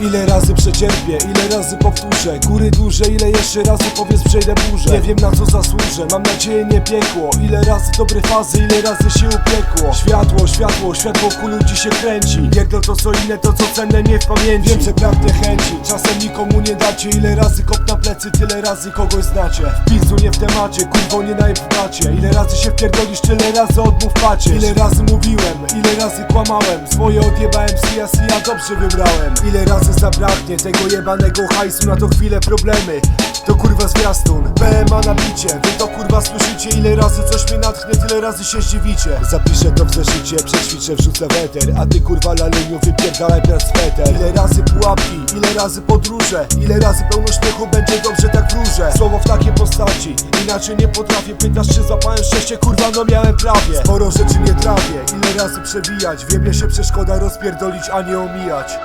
Ile razy przecierpię, ile razy powtórzę. Góry duże, ile jeszcze razy powiedz przejdę burzę. Nie wiem na co zasłużę, mam nadzieję nie piekło. Ile razy dobre fazy, ile razy się upiekło. Światło, światło, światło ku ludzi się kręci. Pierdol to co inne, to co cenne nie w pamięci. Wiem, że pragnie chęci, czasem nikomu nie dacie. Ile razy kop na plecy, tyle razy kogoś znacie. W pizdu nie w temacie, kurwo nie najpchacie Ile razy się wpierdolisz, tyle razy odmów pacie. Ile razy mówiłem, ile razy kłamałem. Swoje odjebałem ja dobrze wybrałem. Ile razy zabraknie tego jebanego hajsu Na to chwilę problemy. To kurwa zwiastun PMA na bicie, wy to kurwa słyszycie Ile razy coś mnie natchnie, tyle razy się zdziwicie. Zapiszę to w zeszycie, przećwiczę, wrzucę weter. A ty kurwa laluniu wypierdalaj bez sweter. Ile razy pułapki, ile razy podróże. Ile razy pełno śmiechu, będzie dobrze tak wróżę. Słowo w takiej postaci, inaczej nie potrafię. Pytasz czy zapałem szczęście, kurwa no miałem prawie. Sporo rzeczy nie trafię, ile razy przewijać Wiem, się przeszkoda rozpierdolić, a nie omijać